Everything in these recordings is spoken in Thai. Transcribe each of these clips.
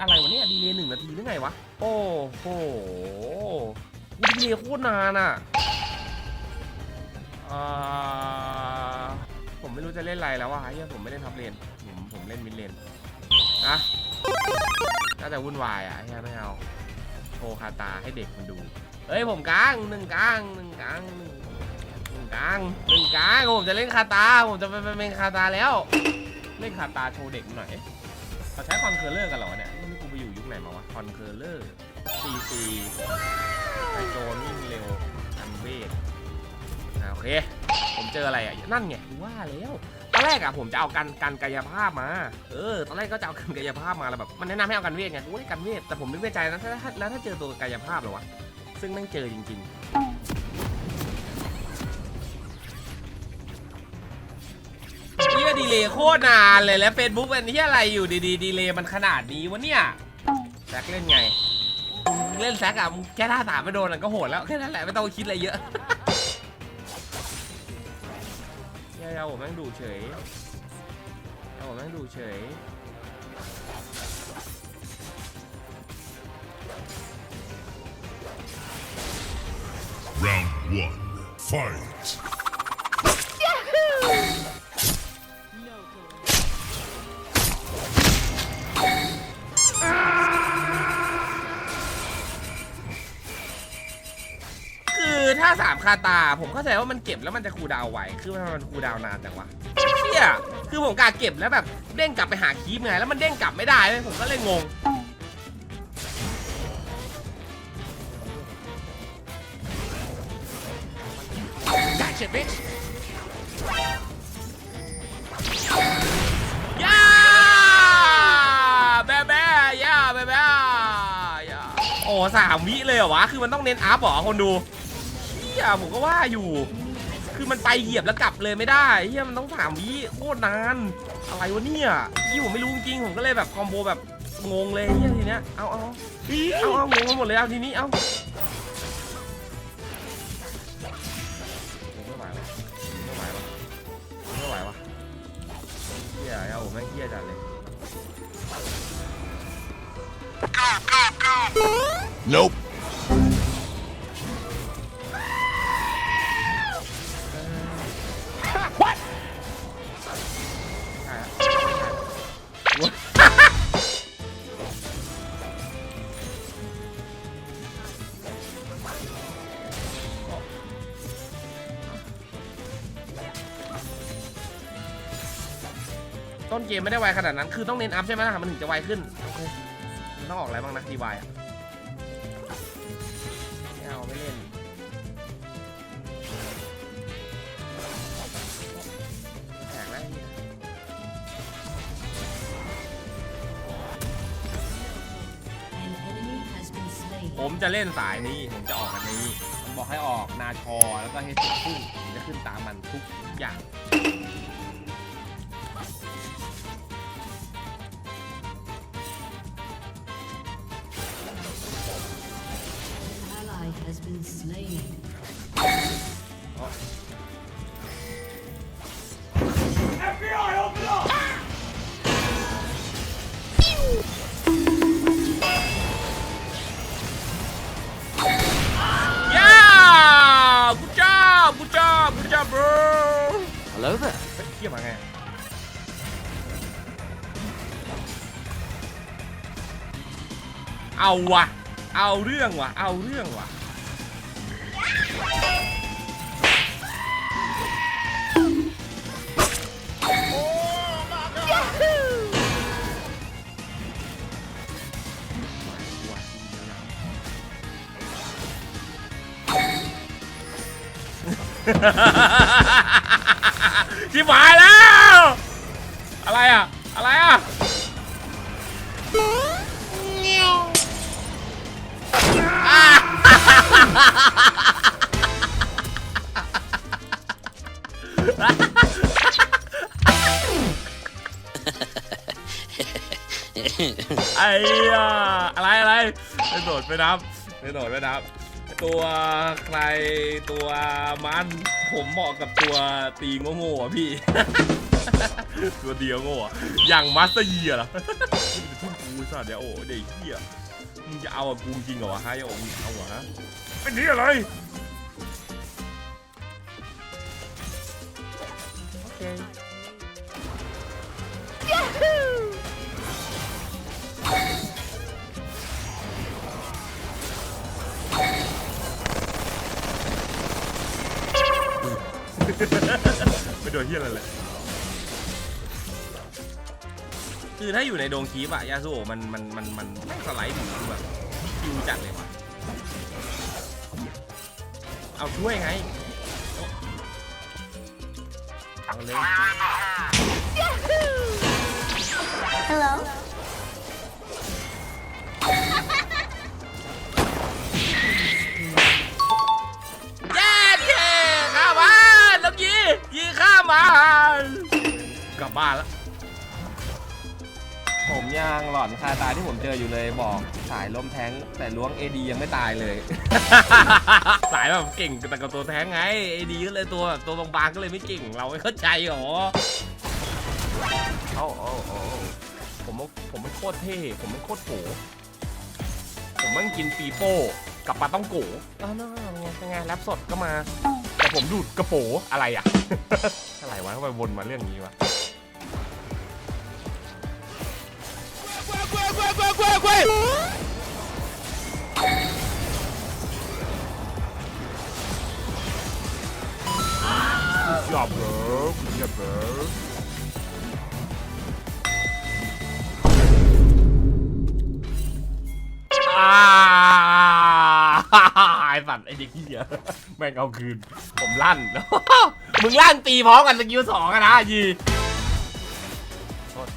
อะไรวะเนี่ยดีเลย์หนึ่งนาทีหรือไงวะ โอ้โหดีเลย์โคตรนานอะอ่าผมไม่รู้จะเล่นอะไรแล้วอะเฮียผมไม่เล่นท็อปเลนผมผมเล่นมิดเลนนะน่าจะวุ่นวายอะเฮียไม่เอาโชว์คาตาให้เด็กมันดูเฮ้ยผมกลางหนึ่งกลางหนึ่งกลางหนึ่งกลางหนึ่งกลางผมจะเล่นคาตาผมจะไปเป็นคาตาแล้ว เล่นคาตาโชว์เด็กหน่อยเขาใช้คอนเคอร์เลอร์กันเหรอเนี่ย ไปอยู่ยุคไหนมาวะคอนเคอร์เลอร์ซีซีไอโจนวิ่งเร็วอันเวทโอเค ผมเจออะไรอะ นั่นไงว่าแล้วตอนแรกอะผมจะเอากันกันกายภาพมา เออ ตอนแรกก็จะเอากันกายภาพมาแล้วแบบ มันแนะนำให้เอากันเวทไงกูได้กันเวท แต่ผมไม่แน่ใจนะถ้าถ้าแล้วถ้าเจอตัวกายภาพเหรอวะ ซึ่งแม่งเจอจริง ๆ นี่ก็ดีเลยโคตรนานเลยแล้ว Facebook เป็นที่อะไรอยู่ดีๆดีเลยมันขนาดนี้วะเนี่ย แซกเล่นไงเล่นแซกอะมึงแค่ท่าสามไม่โดนอะก็โหดแล้วแค่นั้นแหละไม่ต้องคิดอะไรเยอะเฮ้ยเอาผมแม่งดูเฉยเอาผมแม่งดูเฉย Round one, fight. คาตา ผมเข้าใจว่ามันเก็บแล้วมันจะคูลดาวน์ไวคือมันมันคูลดาวน์นานจังวะเชี่ยคือผมกาเก็บแล้วแบบเด้งกลับไปหาคีปไงแล้วมันเด้งกลับไม่ได้เว้ยผมก็เลยงงย่าแบ๊ะแบ๊ะย่าแบ๊ะแบ๊ะย่าโอ้สามวิเลยเหรอวะ คือมันต้องเน้นอัพเหรอคนดู เฮียผมก็ว่าอยู่ คือมันไปเหยียบแล้วกลับเลยไม่ได้เฮียมันต้องสามวิโคตรนาน อะไรวะเนี่ยยี่ผมไม่รู้จริงผมก็เลยแบบคอมโบแบบงงเลยเฮียทีเนี้ยเอาเอาเอาเอางงไปหมดเลยเอาทีนี้เอาไม่ไหววะไม่ไหววะไม่ไหววะเฮียเอาผมแม่งเฮียจัดเลย Nope. ต้นเกมไม่ได้ไวขนาดนั้น คือต้องเน้นอัพใช่ไหมล่ะมันถึงจะไวขึ้นโอเคมันต้องออกอะไรบ้างนะดีไวอะไม่เอาไม่เล่นแตกแล้วไอ้เหี้ยผมจะเล่นสายนี้ ผมจะออกอันนี้ มันบอกให้ออกนาชอแล้วก็เฮดขึ้นผมจะขึ้นตามมันทุกอย่าง been slain. ย่ากูจ้ากูจ้ากูจ้า bro Hello there. เฮ้ยเทียบมาไงเอาวะเอาเรื่องวะเอาเรื่องวะ ชิบหายแล้ว อะไรอะ อะไรอะอะไอ้ยาอะไรอะไรไปโดดไปน้ำไปโดดไปน้ำ ตัวใครตัวมันผมเหมาะกับตัวตีโง่ๆอะพี่ ตัวเดียวโง่อะอย่างมาสเตอร์ยียเหรอเป็นทุ่นกูกูสัตว์ยาโอเด็กเหี้ยมึงจะเอากับกูจริงเหรอวะฮะยาโอมึงเอาเหรอฮะเป็นนี่อะไรโอเค ไม่โดนเฮียอะไรเลยคือถ้าอยู่ในโดงคีบอะยาสูโอะมันมันมันมันไม่สไลด์ถึงคือแบบคิวจัดเลยว่ะเอาช่วยไงเอาเลย Hello. ยีข้ามมากลับบ้านแล้วผมยังหลอนคาตาที่ผมเจออยู่เลยบอกสายล้มแทงค์แต่ล้วง AD ยังไม่ตายเลย สายแบบเก่งแต่กับตัวแทงค์ไง AD ก็เลยตัวแบบตัวบางๆก็เลยไม่เก่งเราไม่เข้าใจหรอเอ้าเอ้าเอ้าผมว่าผมมันโคตรเท่ ผมมันโคตรโผผมมันกินปีโป้กับปลาต้องโกอ้าวนั่นไงเป็นไงแรปสดก็มาแต่ ผมดูดกระโปอะไรอะ อะไรวะทำไมวนมาเรื่องนี้วะ job bro good job bro อ่ สัตว์ไอ้เด็กเหี้ยแม่งเอาคืน ผมลั่น มึงลั่นตีพร้อมกันสกิลสองอะนะยีโทษ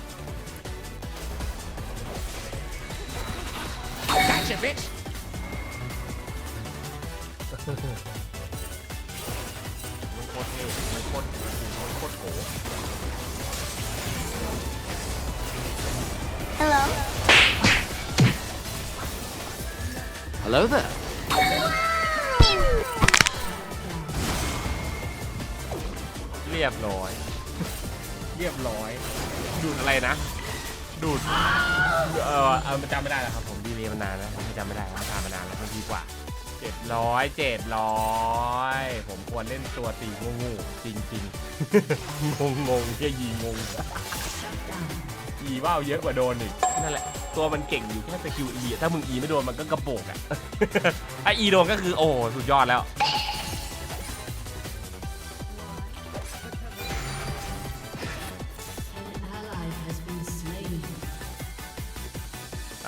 Gotcha, bitch มันโคตรเท่มันโคตรมันโคตรโห Hello. Hello there. เรียบร้อย เรียบร้อย ดูดอะไรนะ ดูด เออเออมันจำไม่ได้แล้วครับผมดีเลยมานานแล้วผมจำไม่ได้แล้วมันทำมานานแล้วมันดีกว่าเจ็ดร้อยเจ็ดร้อยผมควรเล่นตัวตีงูงูๆจริงจริงๆงงงงแค่ยีงงอีว่าวเยอะกว่าโดนอีกนั่นแหละตัวมันเก่งอยู่แค่สกิลอีถ้ามึงอีไม่โดนมันก็กระโปงอะถ้าอีโดนก็คือโอ้โหสุดยอดแล้ว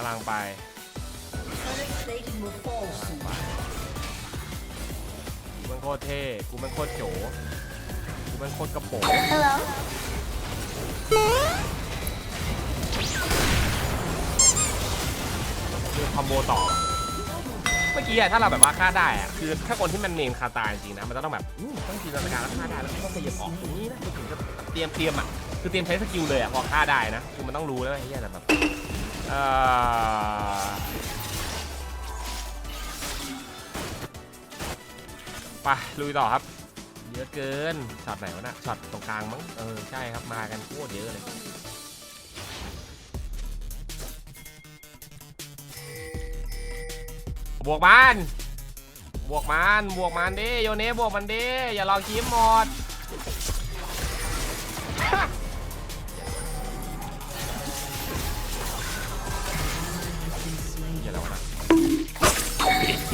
ลังไป Turret plating will fall soon. กูแมันโคตรเท่ กูแมันโคตรโจกูแมันโคตรกระโปง Hello. คือคอมโบต่อ เมื่อกี้อะถ้าเราแบบว่าฆ่าได้อะคือถ้าคนที่มันเมนคาตาจริงๆนะ มันจะต้องแบบอืมต้องจินตนาการแล้วฆ่าได้แล้วก็ต้องขยับออกตรงนี้นะมันถึงจะเตรียมเตรียมอะคือเตรียมใช้สกิลเลยอะพอฆ่าได้นะ คือมันต้องรู้แล้วไอ้เหี้ยแต่แบบเอ่อ ไปลุยต่อครับ เยอะเกินช็อตไหนวะนะช็อตตรงกลางมั้งเออใช่ครับมากันโคตรเยอะเลยบวกมันบวกมันบวกมันดิโยเนะบวกมันดิอย่ารอคีมหมด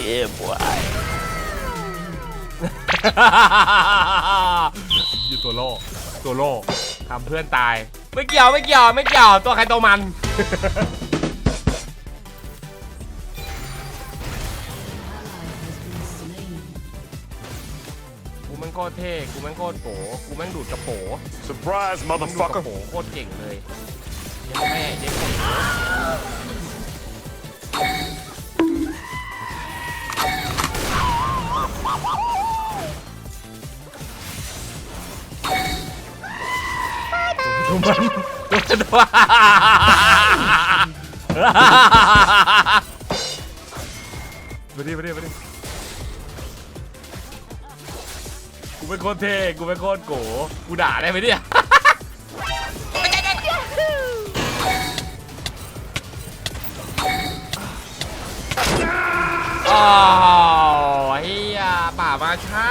Yeah, boy. ยูตัวโล่ตัวโล่ทำเพื่อนตาย ไม่เกี่ยวไม่เกี่ยวไม่เกี่ยวตัวใครตัวมัน Ally has been slain. กูแม่งโคตรเท่กูแม่งโคตรโผกูแม่งดูดกระโป Surprise, ดูดกระ motherfucker. โปโคตรเก่งเลยเยังแม่เยังโค ไปดิไปดิไปดิกูเป็นคนเทกูเป็นคนโกกูด่าได้ไหมเนี่ยโอ้ยป่ามาช้า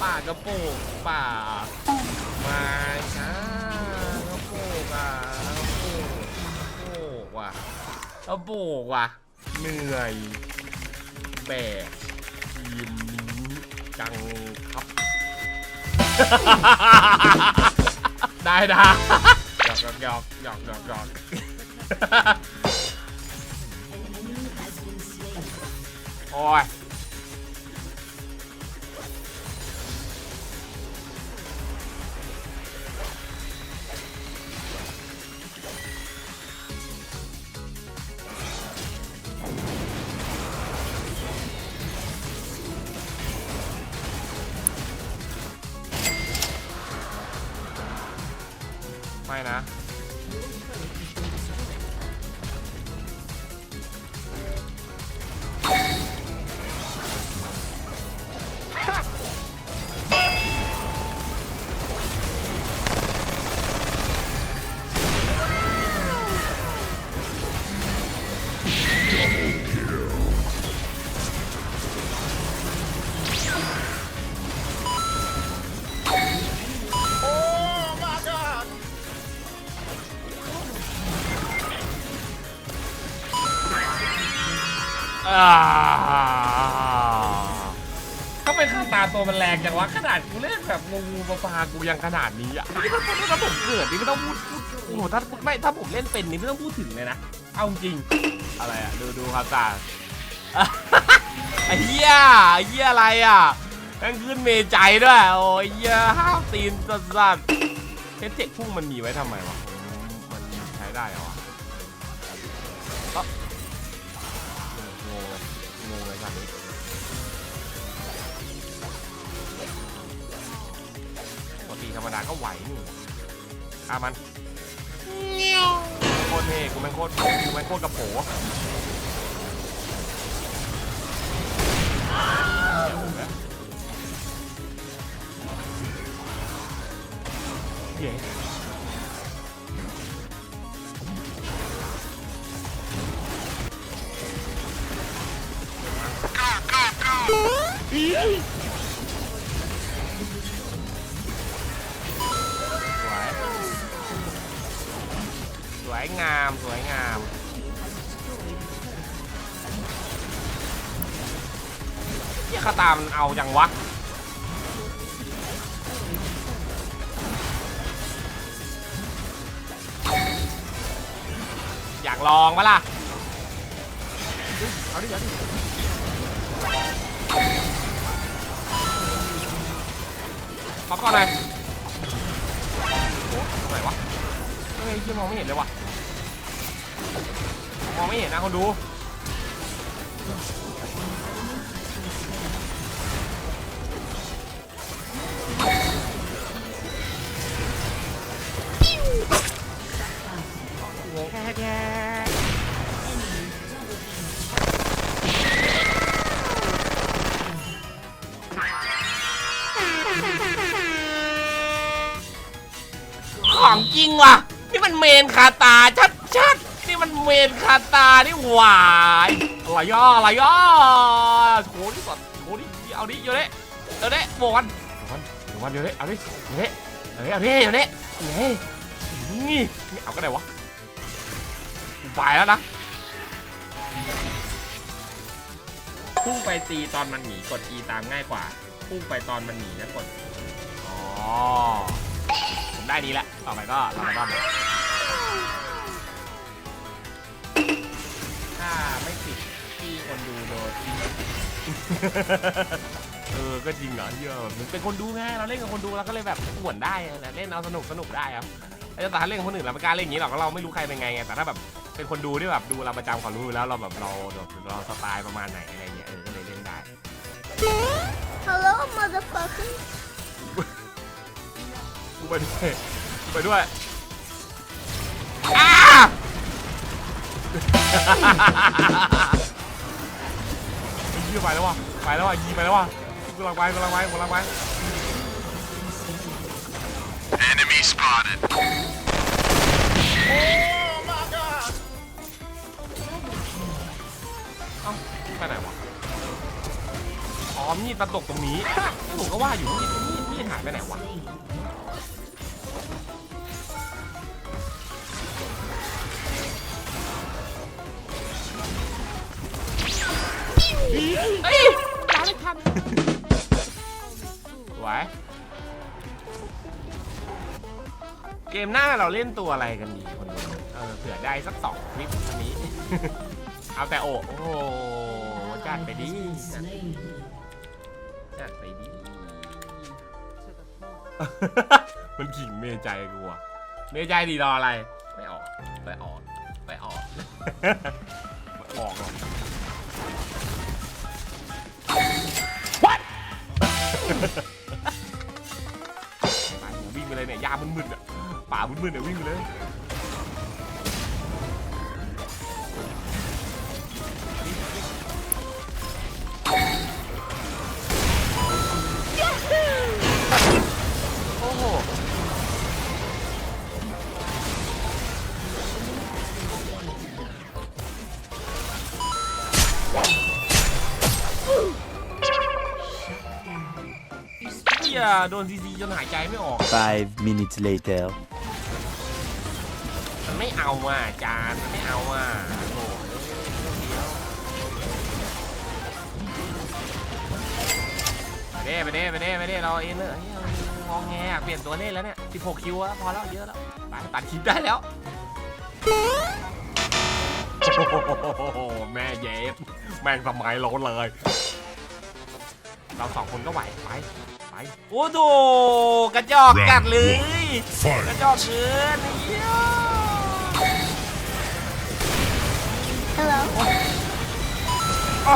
ป่ากระโปงป่า เอาโบกว่ะ เหนื่อย แบกทีมนี้จังครับ ได้ดาหยอกหยอกหยอกหยอกหยอกโอ้ย นะ ตาตัวมันแรงจังวะขนาดกูเล่นแบบงูงูปลาปลากูยังขนาดนี้อะนี่ถ้าถ้าผมเกิดนี่ไม่ต้องพูดพูดโอ้โหถ้าไม่ถ้าผมเล่นเป็นนี่ไม่ต้องพูดถึงเลยนะเอาจริงอะไรอะดูดูครับตาไอ้เหี้ยไอ้เหี้ยอะไรอะแม่งขึ้นเมใจด้วยโอ้ยเหี้ยห้าวตีนสัสๆเทคเทคพุ่งมันมีไว้ทำไมวะมันใช้ได้เหรอ รมดาก็ไหวนี่อะมันโคตรเท่กูแม่งโคตรกูแม่งโคตรกระโผ มันเอาจังวะอยากลองปะล่ะเอาดิเอาดิขอก่อนหน่อยโอ้ตรงไหนวะเฮ้ยที่มองไม่เห็นเลยว่ะมองไม่เห็นนะคนดู แค่ของจริงว่ะ นี่มันเมนคาตาชัดชัดนี่มันเมนคาตานี่หวายอะไรย่ออะไรย่อโชว์ดิก่อนโชว์ดิเอาดิเยอะเลยเอาดิบอลบอลบอลเยอะเลยเอาดิเยอะเลยเอาดิเอาดิเอาดิเฮ้ยนี่นี่เอาก็ได้วะ กูไปแล้วนะพุ่งไปตีตอนมันหนีกด E ตามง่ายกว่าพุ่งไปตอนมันหนีแล้วกดอ๋อผมได้ดีแล้วต่อไปก็ลาไปบ้างถ้าไม่ผิดที่คนดูโดนเออ ก็จริงเหรอเหี้ยอะมันเป็นคนดูไงเราเล่นกับคนดูเราก็เลยแบบหวนได้แหละเล่นเอาสนุกสนุกได้ครับแต่ถ้าเล่นกับคนอื่นเราไม่กล้าเล่นอย่างนี้หรอกเพราะเราไม่รู้ใครเป็นไงไงแต่ถ้าแบบ เป็นคนดูที่แบบดูเราประจำเขารู้อยู่แล้วเราแบบเราแบบเราสไตล์ประมาณไหนอะไรเงี้ยเออก็เลยเล่นได้ Hello, motherfucker. กูไปด้วยกูไปด้วยอ้าไอ้เหี้ยไปแล้วว่ะไปแล้วว่ะยีไปแล้วว่ะกูกำลังไปกูกำลังไปกูกำลังไป Enemy spotted. อ๋อมีดมาตกตรงนี้ผมก็ว่าอยู่มีดมีดมีพี่หายไปไหนวะเฮ้ยตามไม่ทันสวยเกมหน้าเราเล่นตัวอะไรกันดีคนดูเออเผื่อได้สักสองคลิปอันนี้ เอาแต่โอ้โอ้โหจัดไปดิ จัดไปดิ มันขิงเมใจกูอะเมใจดีรออะไร ไม่ออก ไม่ออก ไม่ออกไม่ออกหรอก What ไปวิ่งไปเลยเนี่ยยามึนๆอะป่ามึนๆเนี่ยวิ่งไปเลย โอ้โหเฮียโดนซีซีจนหายใจไม่ออก Five minutes later. มันไม่เอาอะจานมันไม่เอาอะโอ้ เดี๋ยวไปเด้ไปเด้ไปเด้ไปเด้เราเองเลยเฮ้ยงองแงเปลี่ยนตัวเล่นแล้วเนี่ย16คิวอะพอแล้วเยอะแล้วไปตัดคลิปได้แล้วโอ้โหแม่เย็บแม่งสมัยเราเลย เราสองคนก็ไหวไปไปโอ้โหกระจอกกัดเลยกระจอกเกินเฮีย Hello. มา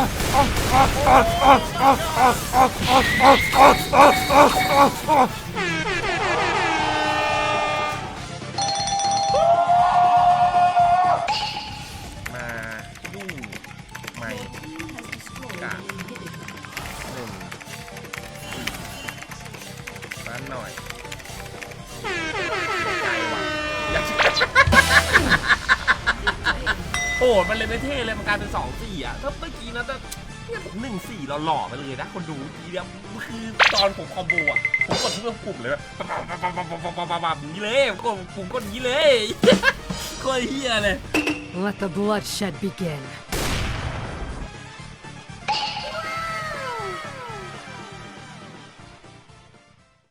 ดูใหม่กาหนึ่งบ้านหน่อย โอ้มันเลยไม่เท่เลยมันกลายเป็นสองสี่อะถ้าเมื่อกี้นะแต่เนี่หนึ่งสี่หล่อๆไปเลยนะ คนดูทีเดียวคือตอนผมคอมโบอะผมกดเพื่อปุ่มเลยแบบบบนี้เลยกดปุ่มกดนี้เลยโคตรเฮียเลย Let the bloodshed begin.